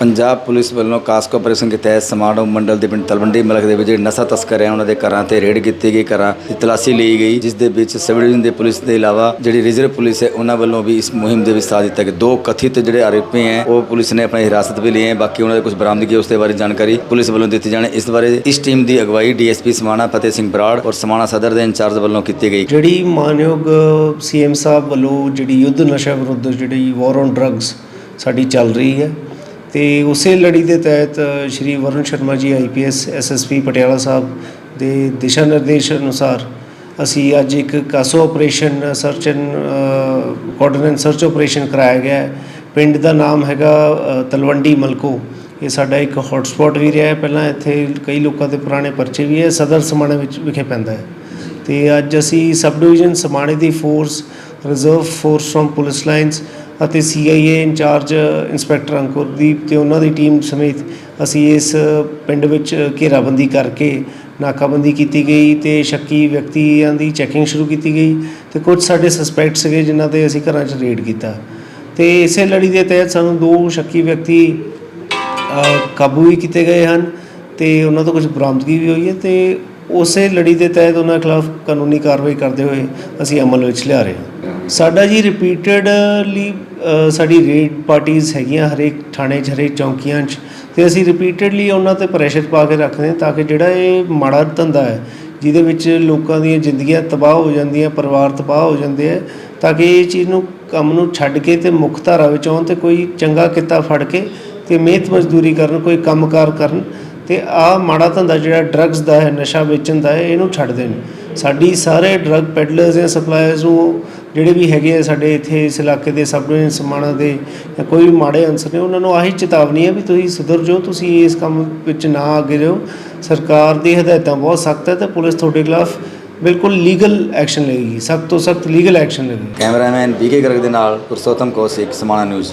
Punjab police ਵੱਲੋਂ ਕਾਸਕੋ operation ਦੇ ਤਹਿਤ ਸਮਾਣੋ ਮੰਡਲ ਦੇ ਪਿੰਡ ਤਲਵੰਡੀ ਮਲਕ ਦੇ ਵਿੱਚ ਜਿਹੜੇ ਨਸ਼ਾ ਤਸਕਰ ਹੈ, ਉਹਨਾਂ ਦੇ ਘਰਾਂ ਤੇ ਰੇਡ ਕੀਤੀ ਗਈ, ਘਰਾਂ ਦੀ ਤਲਾਸ਼ੀ ਲਈ ਗਈ, ਜਿਸ ਦੇ ਵਿੱਚ ਸਿਵਲ ਡਿਵੀਜ਼ਨ ਦੇ ਪੁਲਿਸ ਦੇ ਇਲਾਵਾ ਜਿਹੜੀ ਰਿਜ਼ਰਵ ਪੁਲਿਸ ਹੈ, ਉਹਨਾਂ ਵੱਲੋਂ ਵੀ ਇਸ ਮੁਹਿੰਮ ਦੇ ਵਿੱਚ ਸਾਥ ਦਿੱਤਾ ਗਿਆ। ਦੋ ਕਥਿਤ ਜਿਹੜੇ ਆਰੋਪੀ ਹੈ, ਉਹ ਪੁਲਿਸ ਨੇ ਆਪਣੀ ਹਿਰਾਸਤ ਵਿੱਚ ਲਏ ਹੈ, ਬਾਕੀ ਉਹਨਾਂ ਦੇ ਕੁਝ ਬਰਾਮਦਗੀ ਉਸ ਦੇ ਬਾਰੇ ਜਾਣਕਾਰੀ ਪੁਲਿਸ ਵੱਲੋਂ ਦਿੱਤੀ ਜਾਣੀ ਇਸ ਬਾਰੇ ਇਸ ਟੀਮ ਦੀ ਅਗਵਾਈ ਡੀਐਸਪੀ ਸਮਾਣਾ ਫਤਿਹ ਸਿੰਘ ਬਰਾੜ ਔਰ ਸਮਾਣਾ ਸਦਰ ਦੇ ਇੰਚਾਰਜ ਵੱਲੋਂ ਕੀਤੀ ਗਈ। ਜਿਹੜੀ ਮਾਨਯੋਗ ਸੀਐਮ ਸਾਹਿਬ ਵੱਲੋਂ ਜਿਹੜੀ ਯੁੱਧ ਨਸ਼ਾ ਵਿਰੁੱਧ ਜਿਹੜੀ ਵਾਰ ਔਨ ਡਰੱਗਸ ਸਾਡੀ ਚੱਲ ਰਹੀ ਹੈ ਤੇ ਉਸੇ ਲੜੀ ਦੇ ਤਹਿਤ ਸ਼੍ਰੀ ਵਰੁਣ ਸ਼ਰਮਾ ਜੀ ਆਈਪੀਐਸ ਐਸਐਸਪੀ ਪਟਿਆਲਾ ਸਾਹਿਬ ਦੇ ਦਿਸ਼ਾ ਨਿਰਦੇਸ਼ ਅਨੁਸਾਰ ਅਸੀਂ ਅੱਜ ਇੱਕ CASO operation search and coordinate search operation ਕਰਾਇਆ ਗਿਆ ਪਿੰਡ ਦਾ ਨਾਮ ਹੈਗਾ ਤਲਵੰਡੀ ਮਲਕੋ। ਇਹ ਸਾਡਾ ਇੱਕ ਹੌਟਸਪੌਟ ਵੀ ਰਿਹਾ ਹੈ। ਪਹਿਲਾਂ ਇੱਥੇ ਕਈ ਲੋਕਾਂ ਦੇ ਪੁਰਾਣੇ ਪਰਚੇ ਵੀ ਹੈ, ਸਦਰ ਸਮਾਣੇ ਵਿੱਚ ਵਿਖੇ ਪੈਂਦਾ ਹੈ। ਤੇ ਅੱਜ ਅਸੀਂ ਸਬ ਡਿਵੀਜ਼ਨ ਸਮਾਣੇ ਦੀ force reserve force from police lines ਅਤੇ ਸੀਆਈਏ ਇੰਚਾਰਜ ਇੰਸਪੈਕਟਰ ਅੰਕੁਰਦੀਪ ਤੇ ਉਹਨਾਂ ਦੀ ਟੀਮ ਸਮੇਤ ਅਸੀਂ ਇਸ ਪਿੰਡ ਵਿੱਚ ਘੇਰਾਬੰਦੀ ਕਰਕੇ ਨਾਕਾਬੰਦੀ ਕੀਤੀ ਗਈ ਤੇ ਸ਼ੱਕੀ ਵਿਅਕਤੀਆਂ ਦੀ ਚੈਕਿੰਗ ਸ਼ੁਰੂ ਕੀਤੀ ਗਈ ਤੇ ਕੁਝ ਸਾਡੇ ਸਸਪੈਕਟ ਸੀਗੇ ਜਿਨ੍ਹਾਂ ਤੇ ਅਸੀਂ ਘਰਾਂ 'ਚ ਰੇਡ ਕੀਤਾ। ਤੇ ਇਸੇ ਲੜੀ ਦੇ ਤਹਿਤ ਸਾਨੂੰ ਦੋ ਸ਼ੱਕੀ ਵਿਅਕਤੀ ਕਾਬੂ ਵੀ ਕੀਤੇ ਗਏ ਹਨ ਤੇ ਉਹਨਾਂ ਤੋਂ ਕੁਝ ਬਰਾਮਦਗੀ ਵੀ ਹੋਈ ਹੈ ਤੇ ਉਸੇ ਲੜੀ ਦੇ ਤਹਿਤ ਉਹਨਾਂ ਖਿਲਾਫ ਕਾਨੂੰਨੀ ਕਾਰਵਾਈ ਕਰਦੇ ਹੋਏ ਅਸੀਂ ਅਮਲ ਵਿੱਚ ਲਿਆ ਰਹੇ ਹਾਂ। ਸਾਡਾ ਜੀ ਰਿਪੀਟਡਲੀ ਸਾਡੀ ਰੇਡ ਪਾਰਟੀਆਂ ਹੈਗੀਆਂ ਹਰੇਕ ਥਾਣੇ 'ਚ, ਹਰੇਕ ਚੌਂਕੀਆਂ 'ਚ। ਤੇ ਅਸੀਂ ਰਿਪੀਟਡਲੀ ਉਹਨਾਂ ਤੇ ਪ੍ਰੈਸ਼ਰ ਪਾ ਕੇ ਰੱਖਦੇ ਹਾਂ ਤਾਂ ਕਿ ਜਿਹੜਾ ਇਹ ਮਾੜਾ ਧੰਦਾ ਹੈ, ਜਿਹਦੇ ਵਿੱਚ ਲੋਕਾਂ ਦੀਆਂ ਜ਼ਿੰਦਗੀਆਂ ਤਬਾਹ ਹੋ ਜਾਂਦੀਆਂ, ਪਰਿਵਾਰ ਤਬਾਹ ਹੋ ਜਾਂਦੇ ਆ, ਤਾਂ ਕਿ ਇਹ ਚੀਜ਼ ਨੂੰ ਕੰਮ ਨੂੰ ਛੱਡ ਕੇ ਤੇ ਮੁੱਖ ਧਾਰਾ ਵਿੱਚ ਆਉਣ ਤੇ ਕੋਈ ਚੰਗਾ ਕਿੱਤਾ ਫੜ ਕੇ ਤੇ ਮਿਹਨਤ ਮਜ਼ਦੂਰੀ ਕਰਨ, ਕੋਈ ਕੰਮਕਾਰ ਕਰਨ ਤੇ ਆ ਮਾੜਾ ਧੰਦਾ ਜਿਹੜਾ ਡਰੱਗਸ ਦਾ ਹੈ, ਨਸ਼ਾ ਵੇਚਣ ਦਾ ਹੈ, ਇਹਨੂੰ ਛੱਡ ਦੇਣ। ਸਾਡੀ ਸਾਰੇ ਡਰੱਗ ਪੈਡਲਰਸ ਜਾਂ ਸਪਲਾਇਰਸ ਨੂੰ ਜਿਹੜੇ ਵੀ ਹੈਗੇ ਆ ਸਾਡੇ ਇੱਥੇ ਇਸ ਇਲਾਕੇ ਦੇ ਸਬ ਡਿਵੀਜ਼ਨ ਸਮਾਣਾ ਦੇ ਜਾਂ ਕੋਈ ਵੀ ਮਾੜੇ ਅਨਸਰ ਨੇ, ਉਹਨਾਂ ਨੂੰ ਆਹੀ ਚੇਤਾਵਨੀ ਹੈ ਵੀ ਤੁਸੀਂ ਸੁਧਰ ਜਾਓ, ਤੁਸੀਂ ਇਸ ਕੰਮ ਵਿੱਚ ਨਾ ਅੱਗੇ ਰਹੋ। ਸਰਕਾਰ ਦੀ ਹਦਾਇਤਾਂ ਬਹੁਤ ਸਖਤ ਹੈ ਤੇ ਪੁਲਿਸ ਤੁਹਾਡੇ ਖਿਲਾਫ ਬਿਲਕੁਲ ਲੀਗਲ ਐਕਸ਼ਨ ਲਏਗੀ, ਸਖਤ ਤੋਂ ਸਖਤ ਲੀਗਲ ਐਕਸ਼ਨ ਲਏਗੀ। ਕੈਮਰਾਮੈਨ ਬੀਕੇ ਗਰਗ ਦੇ ਨਾਲ ਪੁਰਸ਼ੋਤਮ ਕੌਸ਼ਿਕ ਸਮਾਣਾ ਨਿਊਜ਼।